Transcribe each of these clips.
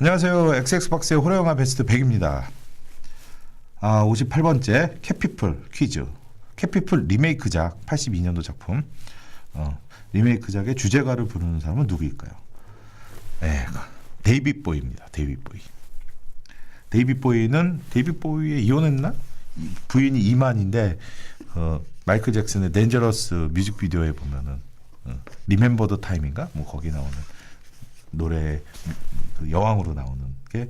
안녕하세요. XX박스의 호러영화 베스트 100입니다. 아, 58번째 캐피플 퀴즈. 캐피플 리메이크작 82년도 작품. 어, 리메이크작의 주제가를 부르는 사람은 누구일까요? 네, 데이빗 보이입니다. 데이빗 보이. 데이빗 보이는 데이빗 보이에 이혼했나? 이- 부인이 이만인데 어, 마이클 잭슨의 덴저러스 뮤직비디오에 보면은 어, 리멤버 더 타임인가? 뭐 거기 나오는 노래 그 여왕으로 나오는 게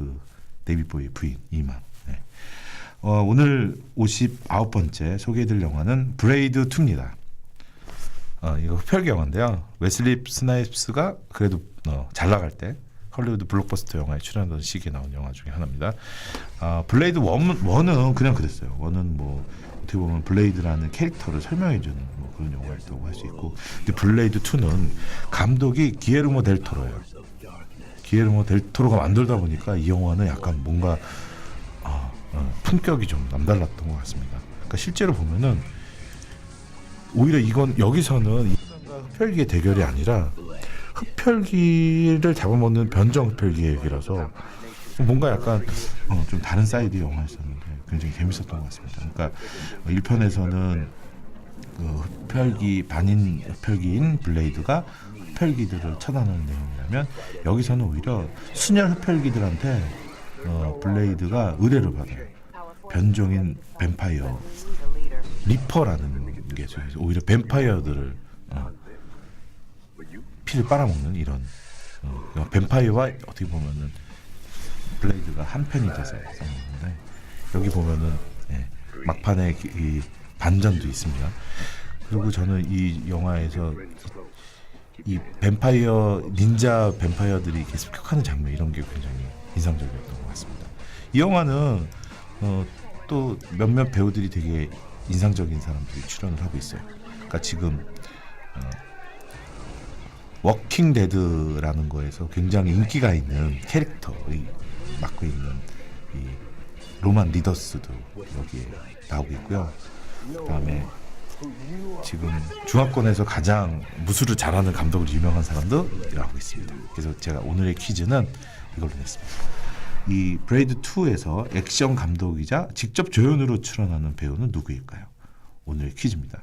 그 데이빗 보이의 부인 이만. 네. 어, 오늘 59번째 소개해드릴 영화는 브레이드 2입니다. 어, 이거 흡혈기 영화인데요. 웨슬리 스나이프스가 그래도 어, 잘 나갈 때 헐리우드 블록버스터 영화에 출연하던 시기에 나온 영화 중에 하나입니다. 아, 블레이드 원, 원은 그냥 그랬어요. 원은 뭐 어떻게 보면 블레이드라는 캐릭터를 설명해주는 뭐 그런 영화였다고 할 수 있고, 근데 블레이드 2는 감독이 기에르모 델 토로예요. 기에르모 델 토로가 만들다 보니까 이 영화는 약간 뭔가 아, 어, 품격이 좀 남달랐던 것 같습니다. 그러니까 실제로 보면은 오히려 이건 여기서는 인간과 흡혈귀의 대결이 아니라 흡혈귀를 잡아먹는 변종 흡혈귀 얘기라서 뭔가 약간 어, 좀 다른 사이드 영화였었는데 굉장히 재밌었던 것 같습니다. 그러니까 1편에서는 그 흡혈귀 반인 흡혈귀인 블레이드가 흡혈귀들을 처단하는 내용이라면 여기서는 오히려 순혈 흡혈귀들한테 어, 블레이드가 의뢰를 받아요. 변종인 뱀파이어 리퍼라는 게 있어요. 오히려 뱀파이어들을 어, 피를 빨아먹는 이런 어, 뱀파이어와 어떻게 보면은 블레이드가 한 편이 돼서 싸우는데 여기 보면은 예, 막판에 이- 이 반전도 있습니다. 그리고 저는 이 영화에서 이 뱀파이어 닌자 뱀파이어들이 이렇게 습격하는 장면 이런 게 굉장히 인상적이었던 것 같습니다. 이 영화는 어, 또 몇몇 배우들이 되게 인상적인 사람들이 출연을 하고 있어요. 그러니까 지금 어, 워킹 데드라는 거에서 굉장히 인기가 있는 캐릭터의 맡고 있는 이 로만 리더스도 여기에 나오고 있고요. 그다음에 지금 중화권에서 가장 무술을 잘하는 감독으로 유명한 사람도 나오고 있습니다. 그래서 제가 오늘의 퀴즈는 이걸로 냈습니다. 이 브레이드 2에서 액션 감독이자 직접 조연으로 출연하는 배우는 누구일까요? 오늘의 퀴즈입니다.